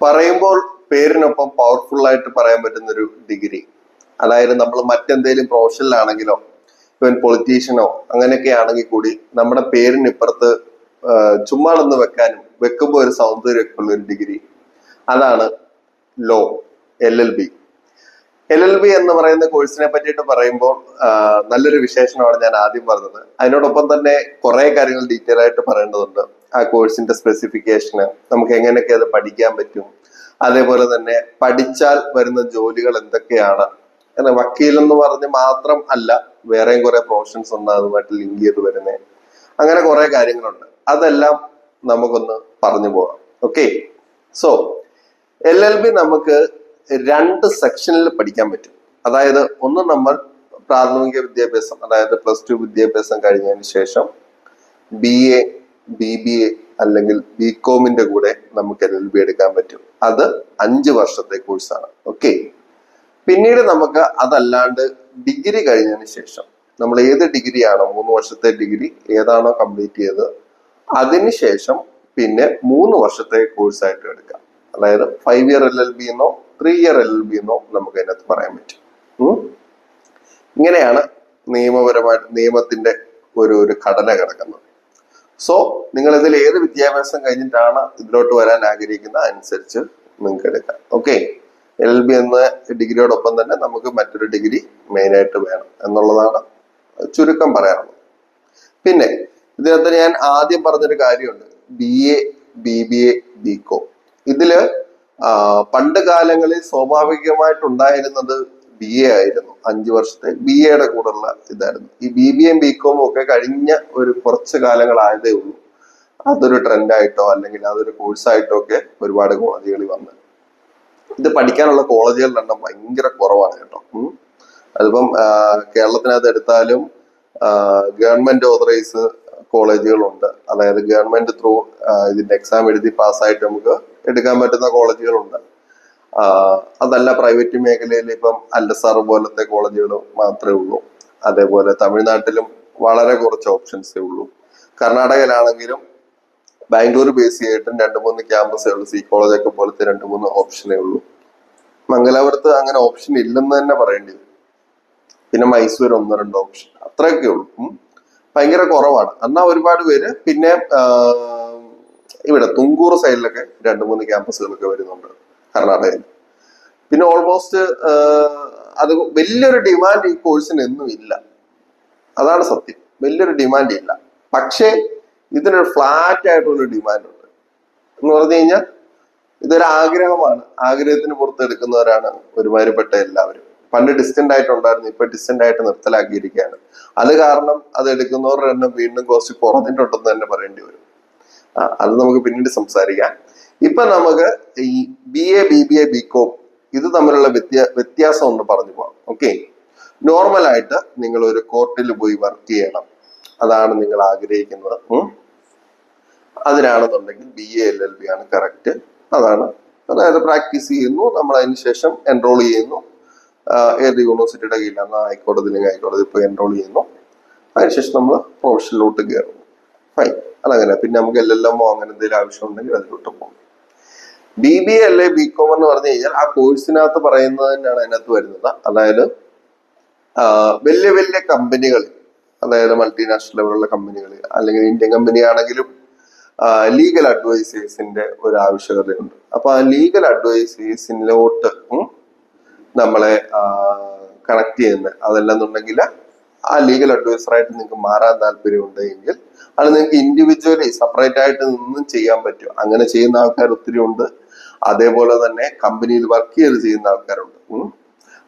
പറയുമ്പോൾ പേരിനൊപ്പം പവർഫുൾ ആയിട്ട് പറയാൻ പറ്റുന്ന ഒരു ഡിഗ്രി അതായത് നമ്മൾ മറ്റെന്തെങ്കിലും പ്രൊഫഷനിലാണെങ്കിലോ ഇവൻ പൊളിറ്റീഷ്യനോ അങ്ങനെയൊക്കെ ആണെങ്കിൽ കൂടി നമ്മുടെ പേരിന് ഇപ്പുറത്ത് ചുമ്മാടൊന്ന് വെക്കാനും വെക്കുമ്പോൾ ഒരു സൗന്ദര്യമൊക്കെ ഉള്ള ഒരു ഡിഗ്രി അതാണ് law L L B L L B എന്ന് പറയുന്ന കോഴ്സിനെ പറ്റിയിട്ട് പറയുമ്പോൾ നല്ലൊരു വിശേഷണമാണ് ഞാൻ ആദ്യം പറഞ്ഞത്. അതിനോടൊപ്പം തന്നെ കുറെ കാര്യങ്ങൾ ഡീറ്റെയിൽ ആയിട്ട് പറയേണ്ടതുണ്ട്. ആ കോഴ്സിന്റെ സ്പെസിഫിക്കേഷന് നമുക്ക് എങ്ങനെയൊക്കെ അത് പഠിക്കാൻ പറ്റും? അതേപോലെ തന്നെ പഠിച്ചാൽ വരുന്ന ജോലികൾ എന്തൊക്കെയാണ്? അങ്ങനെ വക്കീൽ എന്ന് പറഞ്ഞ് മാത്രം അല്ല വേറെയും കുറെ പ്രൊഫഷൻസ് ഉണ്ട് അതുമായിട്ട് ലിങ്ക് ചെയ്ത് വരുന്നത് അങ്ങനെ കുറെ കാര്യങ്ങളുണ്ട്. അതെല്ലാം നമുക്കൊന്ന് പറഞ്ഞു പോകാം. Okay so L L B നമുക്ക് രണ്ട് സെക്ഷനിൽ പഠിക്കാൻ പറ്റും. അതായത് ഒന്ന് നമ്മൾ പ്രാഥമിക വിദ്യാഭ്യാസം അതായത് പ്ലസ് ടു വിദ്യാഭ്യാസം കഴിഞ്ഞതിന് ശേഷം B A B B A അല്ലെങ്കിൽ ബി കോമിന്റെ കൂടെ നമുക്ക് എൽ എൽ ബി എടുക്കാൻ പറ്റും. അത് അഞ്ച് വർഷത്തെ കോഴ്സാണ് ഓക്കെ പിന്നീട് നമുക്ക് അതല്ലാണ്ട് ഡിഗ്രി കഴിഞ്ഞതിന് ശേഷം നമ്മൾ ഏത് ഡിഗ്രി ആണോ മൂന്ന് വർഷത്തെ ഡിഗ്രി ഏതാണോ കംപ്ലീറ്റ് ചെയ്തത് അതിനുശേഷം പിന്നെ മൂന്ന് വർഷത്തെ കോഴ്സായിട്ട് എടുക്കാം. അതായത് five year L L B എന്നോ three year L L B എന്നോ നമുക്ക് അതിനകത്ത് പറയാൻ പറ്റും. ഇങ്ങനെയാണ് നിയമപരമായിട്ട് നിയമത്തിന്റെ ഒരു ഒരു ഘടന കിടക്കുന്നത്. സോ നിങ്ങൾ ഇതിൽ ഏത് വിദ്യാഭ്യാസം കഴിഞ്ഞിട്ടാണ് ഇതിലോട്ട് വരാൻ ആഗ്രഹിക്കുന്ന അനുസരിച്ച് നിങ്ങൾക്ക് എടുക്കാം. ഓക്കെ എൽ ബി എന്ന ഡിഗ്രിയോടൊപ്പം തന്നെ നമുക്ക് മറ്റൊരു ഡിഗ്രി മെയിൻ ആയിട്ട് വേണം എന്നുള്ളതാണ് ചുരുക്കം പറയാനുള്ളത്. പിന്നെ ഇതിനകത്ത് ഞാൻ ആദ്യം പറഞ്ഞൊരു കാര്യമുണ്ട്. B A B B A B com ഇതിൽ പണ്ട് കാലങ്ങളിൽ സ്വാഭാവികമായിട്ടുണ്ടായിരുന്നത് ബി എ ആയിരുന്നു. അഞ്ചു വർഷത്തെ ബി എയുടെ കൂടെയുള്ള ഇതായിരുന്നു. ഈ ബി ബി എം ബി കോമും ഒക്കെ കഴിഞ്ഞ ഒരു കുറച്ച് കാലങ്ങളായതേ ഉള്ളൂ. അതൊരു ട്രെൻഡായിട്ടോ അല്ലെങ്കിൽ അതൊരു കോഴ്സായിട്ടോ ഒക്കെ ഒരുപാട് കോളേജുകളിൽ വന്ന് ഇത് പഠിക്കാനുള്ള കോളേജുകളുടെ എണ്ണം ഭയങ്കര കുറവാണ് കേട്ടോ. അതിപ്പം കേരളത്തിനകത്ത് എടുത്താലും ഗവൺമെന്റ് ഓതറൈസ് കോളേജുകളുണ്ട്. അതായത് ഗവൺമെന്റ് ത്രൂ ഇതിന്റെ എക്സാം എഴുതി പാസ്സായിട്ട് നമുക്ക് എടുക്കാൻ പറ്റുന്ന കോളേജുകളുണ്ട്. അതല്ല പ്രൈവറ്റ് മേഖലയിൽ ഇപ്പം അല്ലസാർ പോലത്തെ കോളേജുകൾ മാത്രമേ ഉള്ളൂ. അതേപോലെ തമിഴ്നാട്ടിലും വളരെ കുറച്ച് ഓപ്ഷൻസേ ഉള്ളൂ. കർണാടകയിലാണെങ്കിലും ബാംഗ്ലൂർ ബേസ് ചെയ്തിട്ടും രണ്ട് മൂന്ന് ക്യാമ്പസേ ഉള്ളൂ. സി കോളേജ് ഒക്കെ പോലത്തെ രണ്ട് മൂന്ന് ഓപ്ഷനേ ഉള്ളൂ. മംഗലാപുരത്ത് അങ്ങനെ ഓപ്ഷൻ ഇല്ലെന്ന് തന്നെ പറയേണ്ടി വരും. പിന്നെ മൈസൂർ ഒന്ന് രണ്ട് ഓപ്ഷൻ അത്രയൊക്കെ ഉള്ളൂ. ഭയങ്കര കുറവാണ്. എന്നാ ഒരുപാട് പേര് പിന്നെ ഇവിടെ തുങ്കൂർ സൈഡിലൊക്കെ രണ്ട് മൂന്ന് ക്യാമ്പസുകളൊക്കെ വരുന്നുണ്ട്. കർണാടകയിൽ. പിന്നെ ഓൾമോസ്റ്റ് അത് വലിയൊരു ഡിമാൻഡ് ഈ കോഴ്സിന് എന്നും ഇല്ല. അതാണ് സത്യം. വലിയൊരു ഡിമാൻഡ് ഇല്ല. പക്ഷേ ഇതിനൊരു ഫ്ലാറ്റ് ആയിട്ടുള്ള ഡിമാൻഡ് ഉണ്ട്. എന്ന് പറഞ്ഞു കഴിഞ്ഞാൽ ഇതൊരു ആഗ്രഹമാണ്. ആഗ്രഹത്തിന് പുറത്തെടുക്കുന്നവരാണ് ഒരുമാതിരിപ്പെട്ട എല്ലാവരും. പണ്ട് ഡിസ്റ്റന്റ് ആയിട്ടുണ്ടായിരുന്നു. ഇപ്പൊ ഡിസ്റ്റന്റ് ആയിട്ട് നിർത്തലാക്കിയിരിക്കുകയാണ്. അത് കാരണം അത് എടുക്കുന്നവരുടെ എണ്ണം വീണ്ടും കുറച്ച് കുറഞ്ഞിട്ടുണ്ടെന്ന് തന്നെ പറയേണ്ടി വരും. അത് നമുക്ക് പിന്നീട് സംസാരിക്കാം. ഇപ്പൊ നമുക്ക് ഈ B A B B A B com ഇത് തമ്മിലുള്ള വ്യത്യാ വ്യത്യാസം ഒന്ന് പറഞ്ഞു പോകാം ഓക്കെ നോർമൽ ആയിട്ട് നിങ്ങൾ ഒരു കോർട്ടിൽ പോയി വർക്ക് ചെയ്യണം. അതാണ് നിങ്ങൾ ആഗ്രഹിക്കുന്നത്. അതിനാണെന്നുണ്ടെങ്കിൽ ബി എൽ എൽ ബി ആണ് കറക്റ്റ് അതാണ്. അതായത് പ്രാക്ടീസ് ചെയ്യുന്നു. നമ്മൾ അതിന് ശേഷം എൻറോൾ ചെയ്യുന്നു. ഏത് യൂണിവേഴ്സിറ്റിയുടെ കീഴിലാണ്? ഹൈക്കോടതി ഹൈക്കോടതി പോയി എൻറോൾ ചെയ്യുന്നു. അതിനുശേഷം നമ്മൾ പ്രൊഫഷനിലോട്ട് കയറുന്നു. ഫൈൻ അതങ്ങനെ. പിന്നെ നമുക്ക് എൽ എൽ എമ്മോ അങ്ങനെ എന്തെങ്കിലും ആവശ്യം ഉണ്ടെങ്കിൽ അതിലോട്ട് പോകും. ബി ബി എ അല്ലെ ബി കോം എന്ന് പറഞ്ഞു കഴിഞ്ഞാൽ ആ കോഴ്സിനകത്ത് പറയുന്നത് തന്നെയാണ് അതിനകത്ത് വരുന്നത്. അതായത് വലിയ വലിയ കമ്പനികൾ അതായത് മൾട്ടിനാഷണൽ ലെവലുള്ള കമ്പനികൾ അല്ലെങ്കിൽ ഇന്ത്യൻ കമ്പനി ആണെങ്കിലും ലീഗൽ അഡ്വൈസേഴ്സിന്റെ ഒരു ആവശ്യകതയുണ്ട്. അപ്പൊ ആ ലീഗൽ അഡ്വൈസേഴ്സിലോട്ട് നമ്മളെ കണക്ട് ചെയ്യുന്ന അതല്ലെന്നുണ്ടെങ്കിൽ ആ ലീഗൽ അഡ്വൈസറായിട്ട് നിങ്ങൾക്ക് മാറാൻ താല്പര്യമുണ്ട് എങ്കിൽ അത് നിങ്ങൾക്ക് ഇൻഡിവിജ്വലി സെപ്പറേറ്റ് ആയിട്ട് നിന്നും ചെയ്യാൻ പറ്റും. അങ്ങനെ ചെയ്യുന്ന ആൾക്കാർ ഒത്തിരി ഉണ്ട്. അതേപോലെ തന്നെ കമ്പനിയിൽ വർക്ക് ചെയ്ത് ചെയ്യുന്ന ആൾക്കാരുണ്ട്.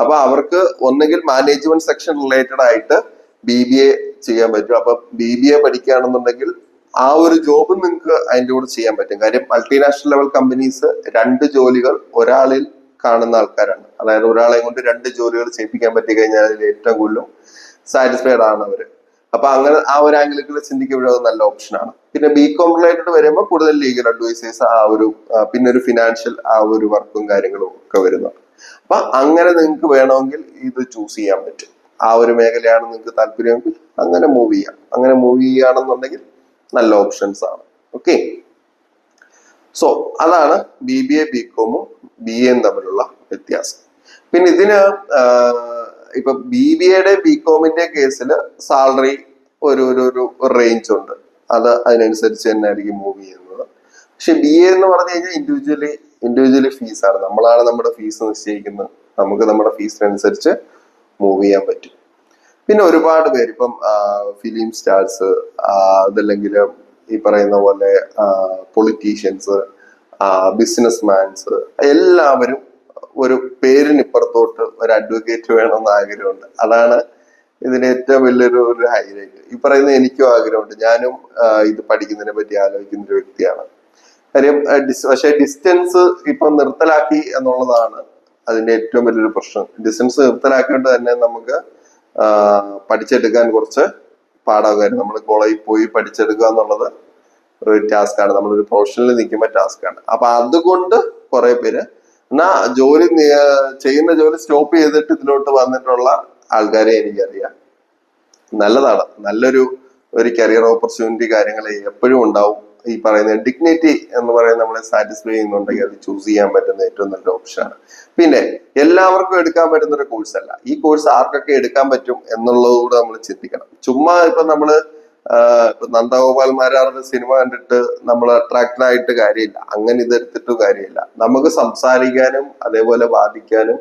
അപ്പൊ അവർക്ക് ഒന്നെങ്കിൽ മാനേജ്മെന്റ് സെക്ഷൻ റിലേറ്റഡ് ആയിട്ട് ബി ബി എ ചെയ്യാൻ പറ്റും. അപ്പൊ ബി ബി എ പഠിക്കുകയാണെന്നുണ്ടെങ്കിൽ ആ ഒരു ജോബ് നിങ്ങൾക്ക് അതിന്റെ കൂടെ ചെയ്യാൻ പറ്റും. കാര്യം മൾട്ടിനാഷണൽ ലെവൽ കമ്പനീസ് രണ്ട് ജോലികൾ ഒരാളിൽ കാണുന്ന ആൾക്കാരാണ്. അതായത് ഒരാളെ കൊണ്ട് രണ്ട് ജോലികൾ ചെയ്യിപ്പിക്കാൻ പറ്റി കഴിഞ്ഞാൽ ഏറ്റവും കൂടുതലും സാറ്റിസ്ഫൈഡ് ആണ് അവർ. അപ്പൊ അങ്ങനെ ആ ഒരു ആംഗിളിൽ ചിന്തിക്കുമ്പോഴും അത് നല്ല ഓപ്ഷനാണ് പിന്നെ ബി കോം റിലേറ്റഡ് വരുമ്പോൾ കൂടുതൽ ലീഗൽ അഡ്വൈസേഴ്സ് ആ ഒരു പിന്നെ ഒരു ഫിനാൻഷ്യൽ ആ ഒരു വർക്കും കാര്യങ്ങളും ഒക്കെ വരുന്നു അപ്പൊ അങ്ങനെ നിങ്ങൾക്ക് വേണമെങ്കിൽ ഇത് ചൂസ് ചെയ്യാൻ പറ്റും. ആ ഒരു മേഖലയാണ് നിങ്ങൾക്ക് താല്പര്യമെങ്കിൽ അങ്ങനെ മൂവ് ചെയ്യാം. അങ്ങനെ മൂവ് ചെയ്യുകയാണെന്നുണ്ടെങ്കിൽ നല്ല ഓപ്ഷൻസ് ആണ്. ഓക്കെ സോ അതാണ് ബി ബി എ ബി കോമും ബി എയും തമ്മിലുള്ള വ്യത്യാസം. പിന്നെ ഇതിന് ഇപ്പൊ ബി ബി എയുടെ ബി കോമിന്റെ കേസിൽ സാലറി ഒരു ഒരു ഒരു റേഞ്ച് ഉണ്ട്. അത് അതിനനുസരിച്ച് തന്നെ ആയിരിക്കും മൂവ് ചെയ്യുന്നത്. പക്ഷെ ബി എ എന്ന് പറഞ്ഞു കഴിഞ്ഞാൽ ഇൻഡിവിജ്വലി ഇൻഡിവിജ്വലി ഫീസാണ് നമ്മളാണ് നമ്മുടെ ഫീസ് നിശ്ചയിക്കുന്നത്. നമുക്ക് നമ്മുടെ ഫീസിനനുസരിച്ച് മൂവ് ചെയ്യാൻ പറ്റും. പിന്നെ ഒരുപാട് പേര് ഇപ്പം ഫിലിം സ്റ്റാർസ് അതല്ലെങ്കിൽ ഈ പറയുന്ന പോലെ പൊളിറ്റീഷ്യൻസ് ബിസിനസ് മാൻസ് എല്ലാവരും ഒരു പേരിനിപ്പുറത്തോട്ട് ഒരു അഡ്വക്കേറ്റ് വേണമെന്ന് ആഗ്രഹമുണ്ട്. അതാണ് ഇതിന് ഏറ്റവും വലിയൊരു ഒരു ഹൈലൈറ്റ് ഈ പറയുന്ന എനിക്കും ആഗ്രഹമുണ്ട്. ഞാനും ഇത് പഠിക്കുന്നതിനെ പറ്റി ആലോചിക്കുന്ന ഒരു വ്യക്തിയാണ്. കാര്യം പക്ഷെ ഡിസ്റ്റൻസ് ഇപ്പൊ നിർത്തലാക്കി എന്നുള്ളതാണ് അതിന്റെ ഏറ്റവും വലിയൊരു പ്രശ്നം. ഡിസ്റ്റൻസ് നിർത്തലാക്കിയിട്ട് തന്നെ നമുക്ക് പഠിച്ചെടുക്കാൻ കുറച്ച് പാടാകും നമ്മൾ കോളേജിൽ പോയി പഠിച്ചെടുക്കുക എന്നുള്ളത് ഒരു ടാസ്ക് ആണ്. നമ്മളൊരു പ്രൊഫഷനിൽ നിൽക്കുമ്പോൾ ടാസ്ക് ആണ്. അപ്പൊ അതുകൊണ്ട് കുറെ പേര് എന്നാ ജോലി ചെയ്യുന്ന ജോലി സ്റ്റോപ്പ് ചെയ്തിട്ട് ഇതിലോട്ട് വന്നിട്ടുള്ള ആൾക്കാരെ എനിക്കറിയാം. നല്ലതാണ്. നല്ലൊരു ഒരു കരിയർ ഓപ്പർച്യൂണിറ്റി കാര്യങ്ങൾ എപ്പോഴും ഉണ്ടാവും. ഈ പറയുന്ന ഡിഗ്നിറ്റി എന്ന് പറയുന്നത് നമ്മളെ സാറ്റിസ്ഫൈ ചെയ്യുന്നുണ്ടെങ്കിൽ അത് ചൂസ് ചെയ്യാൻ പറ്റുന്ന ഏറ്റവും നല്ല ഓപ്ഷനാണ് പിന്നെ എല്ലാവർക്കും എടുക്കാൻ പറ്റുന്ന ഒരു കോഴ്സ് അല്ല. ഈ കോഴ്സ് ആർക്കൊക്കെ എടുക്കാൻ പറ്റും എന്നുള്ളതുകൂടെ നമ്മൾ ചിന്തിക്കണം. ചുമ്മാ ഇപ്പൊ നമ്മൾ ആഹ് ഇപ്പൊ നന്ദഗോപാൽമാരാറുടെ സിനിമ കണ്ടിട്ട് നമ്മൾ അട്രാക്റ്റഡ് ആയിട്ട് കാര്യമില്ല. അങ്ങനെ ഇതെടുത്തിട്ടും കാര്യമില്ല. നമുക്ക് സംസാരിക്കാനും അതേപോലെ വാദിക്കാനും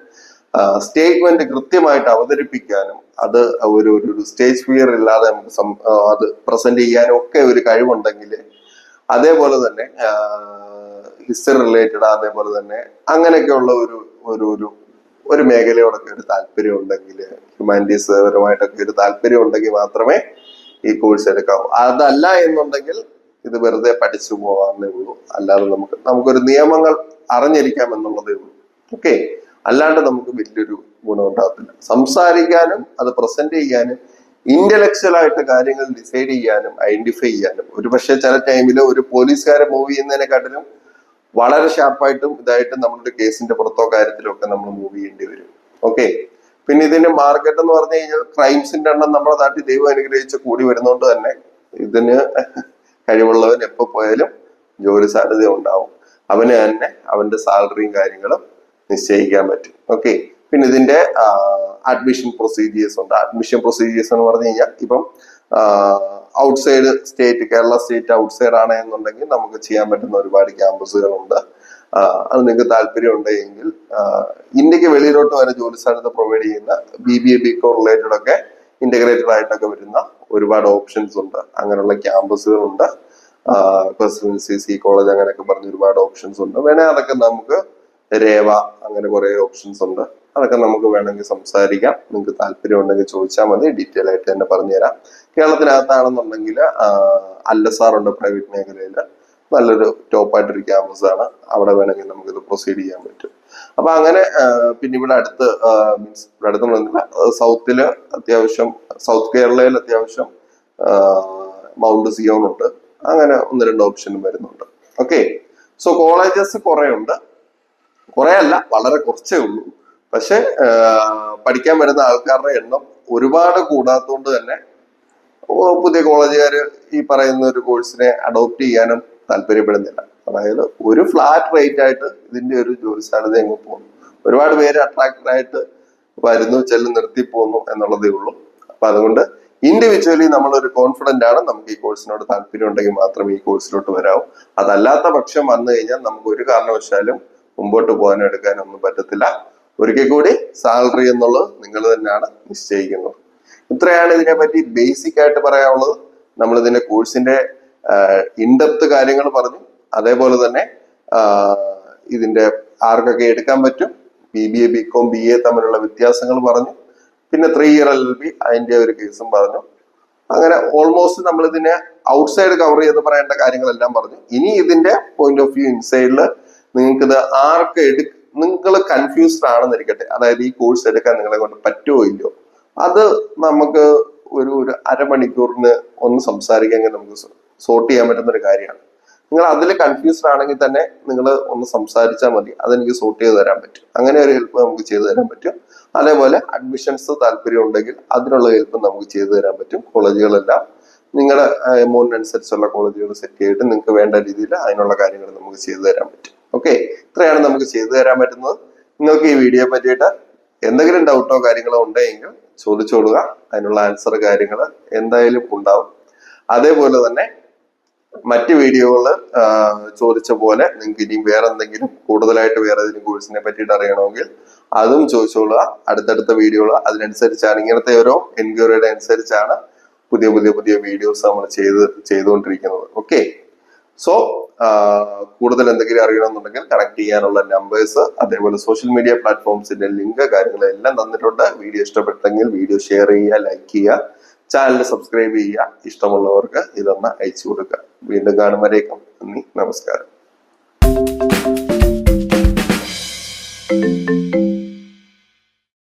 സ്റ്റേറ്റ്മെന്റ് കൃത്യമായിട്ട് അവതരിപ്പിക്കാനും അത് ഒരു ഒരു സ്റ്റേജ് ഫിയർ ഇല്ലാതെ നമുക്ക് അത് പ്രസന്റ് ചെയ്യാനും ഒക്കെ ഒരു കഴിവുണ്ടെങ്കിൽ അതേപോലെ തന്നെ ഹിസ്റ്ററി റിലേറ്റഡ് അതേപോലെ തന്നെ അങ്ങനെയൊക്കെയുള്ള ഒരു ഒരു ഒരു ഒരു മേഖലയോടൊക്കെ ഒരു താല്പര്യം ഉണ്ടെങ്കിൽ ഹ്യൂമാനിറ്റീസ് പരമായിട്ടൊക്കെ ഒരു താല്പര്യം ഉണ്ടെങ്കിൽ മാത്രമേ ഈ കോഴ്സ് എടുക്കാവൂ. അതല്ല എന്നുണ്ടെങ്കിൽ ഇത് വെറുതെ പഠിച്ചു പോകാമെന്നേ ഉള്ളൂ. അല്ലാതെ നമുക്ക് നമുക്കൊരു നിയമങ്ങൾ അറിഞ്ഞിരിക്കാം എന്നുള്ളതേ ഉള്ളൂ. ഓക്കെ അല്ലാണ്ട് നമുക്ക് വലിയൊരു ഗുണം ഉണ്ടാകത്തില്ല സംസാരിക്കാനും അത് പ്രസന്റ് ചെയ്യാനും ഇന്റലക്ച്വൽ ആയിട്ട് കാര്യങ്ങൾ ഡിസൈഡ് ചെയ്യാനും ഐഡന്റിഫൈ ചെയ്യാനും ഒരു പക്ഷേ ചില ടൈമിൽ ഒരു പോലീസുകാരെ മൂവ് ചെയ്യുന്നതിനെക്കാട്ടിലും വളരെ ഷാർപ്പായിട്ടും ഇതായിട്ടും നമ്മുടെ കേസിന്റെ പുറത്തോ കാര്യത്തിലോ ഒക്കെ നമ്മൾ മൂവ് ചെയ്യേണ്ടി വരും. ഓക്കെ പിന്നെ ഇതിന്റെ മാർക്കറ്റ് എന്ന് പറഞ്ഞു കഴിഞ്ഞാൽ ക്രൈംസിന്റെ എണ്ണം നമ്മുടെ നാട്ടിൽ ദൈവം അനുഗ്രഹിച്ച് കൂടി വരുന്നോണ്ട് തന്നെ ഇതിന് കഴിവുള്ളവൻ എപ്പോ പോയാലും ജോലി സാധ്യത ഉണ്ടാവും. അവന് തന്നെ അവന്റെ സാലറിയും കാര്യങ്ങളും നിശ്ചയിക്കാൻ പറ്റും. ഓക്കെ പിന്നെ ഇതിന്റെ അഡ്മിഷൻ പ്രൊസീജിയേഴ്സ് ഉണ്ട്. അഡ്മിഷൻ പ്രൊസീജിയേഴ്സ് എന്ന് പറഞ്ഞു കഴിഞ്ഞാൽ ഇപ്പം outside state Kerala state outside ആണ് എന്നുണ്ടെങ്കിൽ നമുക്ക് ചെയ്യാൻ പറ്റുന്ന ഒരുപാട് ക്യാമ്പസുകളുണ്ട് അത് നിങ്ങൾക്ക് താല്പര്യം ഉണ്ടെങ്കിൽ ആഹ് ഇന്ത്യയ്ക്ക് വെളിയിലോട്ട് വരെ ജോലി സാധ്യത പ്രൊവൈഡ് ചെയ്യുന്ന B B A B com related ഒക്കെ ഇന്റഗ്രേറ്റഡ് ആയിട്ടൊക്കെ വരുന്ന ഒരുപാട് ഓപ്ഷൻസ് ഉണ്ട്. അങ്ങനെയുള്ള ക്യാമ്പസുകളുണ്ട് പ്രസിഡൻസി സി കോളേജ് അങ്ങനെയൊക്കെ പറഞ്ഞ ഒരുപാട് ഓപ്ഷൻസ് ഉണ്ട്. വേണേ അതൊക്കെ നമുക്ക് രേവ അങ്ങനെ കുറെ ഓപ്ഷൻസ് ഉണ്ട്. അതൊക്കെ നമുക്ക് വേണമെങ്കിൽ സംസാരിക്കാം. നിങ്ങൾക്ക് താല്പര്യം ഉണ്ടെങ്കിൽ ചോദിച്ചാൽ മതി. ഡീറ്റെയിൽ ആയിട്ട് തന്നെ പറഞ്ഞുതരാം. കേരളത്തിനകത്താണെന്നുണ്ടെങ്കിൽ അല്ല ഉണ്ട് പ്രൈവറ്റ് മേഖലയിൽ നല്ലൊരു ടോപ്പായിട്ടൊരു ക്യാമ്പസ് ആണ് അവിടെ വേണമെങ്കിൽ നമുക്കിത് പ്രൊസീഡ് ചെയ്യാൻ പറ്റും. അപ്പൊ അങ്ങനെ പിന്നെ ഇവിടെ അടുത്ത് മീൻസ് ഇവിടെ അടുത്തുള്ള സൗത്തിൽ അത്യാവശ്യം സൗത്ത് കേരളയിൽ അത്യാവശ്യം മൗണ്ട് സിയോൺ ഉണ്ട്. അങ്ങനെ ഒന്ന് രണ്ട് ഓപ്ഷനും വരുന്നുണ്ട്. ഓക്കെ. സോ കോളേജസ് കുറെ ഉണ്ട്. കുറെ അല്ല വളരെ കുറച്ചേ ഉള്ളൂ. പക്ഷെ പഠിക്കാൻ വരുന്ന ആൾക്കാരുടെ എണ്ണം ഒരുപാട് കൂടാത്തതുകൊണ്ട് തന്നെ പുതിയ കോളേജുകാർ ഈ പറയുന്ന ഒരു കോഴ്സിനെ അഡോപ്റ്റ് ചെയ്യാനും താല്പര്യപ്പെടുന്നില്ല. അതായത് ഒരു ഫ്ലാറ്റ് റേറ്റ് ആയിട്ട് ഇതിന്റെ ഒരു ജോലി സാധ്യത അങ്ങ് പോകുന്നു. ഒരുപാട് പേര് അട്രാക്റ്റഡ് ആയിട്ട് വരുന്നു ചെല്ലു നിർത്തി പോകുന്നു എന്നുള്ളതേ ഉള്ളൂ. അപ്പൊ അതുകൊണ്ട് ഇൻഡിവിജ്വലി നമ്മളൊരു കോൺഫിഡന്റ് ആണ് നമുക്ക് ഈ കോഴ്സിനോട് താല്പര്യം ഉണ്ടെങ്കിൽ മാത്രമേ ഈ കോഴ്സിലോട്ട് വരാവൂ. അതല്ലാത്ത പക്ഷം വന്നു കഴിഞ്ഞാൽ നമുക്ക് ഒരു കാരണവശാലും മുമ്പോട്ട് പോകാനും എടുക്കാനും ഒന്നും പറ്റത്തില്ല. ഒരിക്കൽ കൂടി സാലറി എന്നുള്ളത് നിങ്ങൾ തന്നെയാണ് നിശ്ചയിക്കുന്നത്. ഇത്രയാണ് ഇതിനെ പറ്റി ബേസിക് ആയിട്ട് പറയാനുള്ളത്. നമ്മൾ ഇതിന്റെ കോഴ്സിന്റെ ഇൻഡെപ്ത് കാര്യങ്ങൾ പറഞ്ഞു. അതേപോലെ തന്നെ ഇതിന്റെ ആർക്കൊക്കെ എടുക്കാൻ പറ്റും. B B A B com B A തമ്മിലുള്ള വ്യത്യാസങ്ങൾ പറഞ്ഞു. പിന്നെ ത്രീ ഇയർ എൽ ബി അതിന്റെ ഒരു കേസും പറഞ്ഞു. അങ്ങനെ ഓൾമോസ്റ്റ് നമ്മൾ ഇതിനെ ഔട്ട്സൈഡ് കവർ ചെയ്ത് പറയേണ്ട കാര്യങ്ങളെല്ലാം പറഞ്ഞു. ഇനി ഇതിന്റെ പോയിന്റ് ഓഫ് വ്യൂ ഇൻസൈഡിൽ നിങ്ങൾക്ക് ഇത് ആർക്ക് എടു നിങ്ങൾ കൺഫ്യൂസ്ഡ് ആണെന്നിരിക്കട്ടെ. അതായത് ഈ കോഴ്സ് എടുക്കാൻ നിങ്ങളെ കൊണ്ട് പറ്റുമോ ഇല്ലയോ? അത് നമുക്ക് ഒരു ഒരു അരമണിക്കൂറിന് ഒന്ന് സംസാരിക്കാൻ നമുക്ക് സോർട്ട് ചെയ്യാൻ പറ്റുന്ന ഒരു കാര്യമാണ്. നിങ്ങൾ അതിൽ കൺഫ്യൂസ്ഡ് ആണെങ്കിൽ തന്നെ നിങ്ങൾ ഒന്ന് സംസാരിച്ചാൽ മതി. അതെനിക്ക് സോർട്ട് ചെയ്ത് തരാൻ പറ്റും. അങ്ങനെ ഒരു ഹെൽപ്പ് നമുക്ക് ചെയ്തു തരാൻ പറ്റും. അതേപോലെ അഡ്മിഷൻസ് താല്പര്യം ഉണ്ടെങ്കിൽ അതിനുള്ള ഹെൽപ്പ് നമുക്ക് ചെയ്തു തരാൻ പറ്റും. കോളേജുകളെല്ലാം നിങ്ങളുടെ എമൗണ്ടിനനുസരിച്ചുള്ള കോളേജുകൾ സെറ്റ് ചെയ്തിട്ട് നിങ്ങൾക്ക് വേണ്ട രീതിയിൽ അതിനുള്ള കാര്യങ്ങൾ നമുക്ക് ചെയ്തു തരാൻ പറ്റും. ഓക്കെ ഇത്രയാണ് നമുക്ക് ചെയ്തു തരാൻ പറ്റുന്നത്. നിങ്ങൾക്ക് ഈ വീഡിയോ പറ്റിയിട്ട് എന്തെങ്കിലും ഡൗട്ടോ കാര്യങ്ങളോ ഉണ്ടെങ്കിൽ ചോദിച്ചോളുക അതിനുള്ള ആൻസർ കാര്യങ്ങൾ എന്തായാലും ഉണ്ടാവും. അതേപോലെ തന്നെ മറ്റ് വീഡിയോകൾ ചോദിച്ച പോലെ നിങ്ങൾക്ക് ഇനിയും വേറെ എന്തെങ്കിലും കൂടുതലായിട്ട് വേറെ ഏതെങ്കിലും കോഴ്സിനെ പറ്റിയിട്ട് അറിയണമെങ്കിൽ അതും ചോദിച്ചോളുക. അടുത്തടുത്ത വീഡിയോകൾ അതിനനുസരിച്ചാണ്. ഇങ്ങനത്തെ ഓരോ എൻക്വയറിയുടെ അനുസരിച്ചാണ് പുതിയ പുതിയ പുതിയ വീഡിയോസ് നമ്മൾ ചെയ്ത് ചെയ്തുകൊണ്ടിരിക്കുന്നത്. ഓക്കെ സോ കൂടുതൽ എന്തെങ്കിലും അറിയണമെന്നുണ്ടെങ്കിൽ കണക്ട് ചെയ്യാനുള്ള നമ്പേഴ്സ് അതേപോലെ സോഷ്യൽ മീഡിയ പ്ലാറ്റ്ഫോംസിന്റെ ലിങ്ക് കാര്യങ്ങളെല്ലാം തന്നിട്ടുണ്ട്. വീഡിയോ ഇഷ്ടപ്പെട്ടെങ്കിൽ വീഡിയോ ഷെയർ ചെയ്യുക ലൈക്ക് ചെയ്യുക. ചാനൽ സബ്സ്ക്രൈബ് ചെയ്യുക. ഇഷ്ടമുള്ളവർക്ക് ഇതൊന്ന് അയച്ചു കൊടുക്കുക. വീണ്ടും കാണുമ്പോഴേക്കും നന്ദി നമസ്കാരം.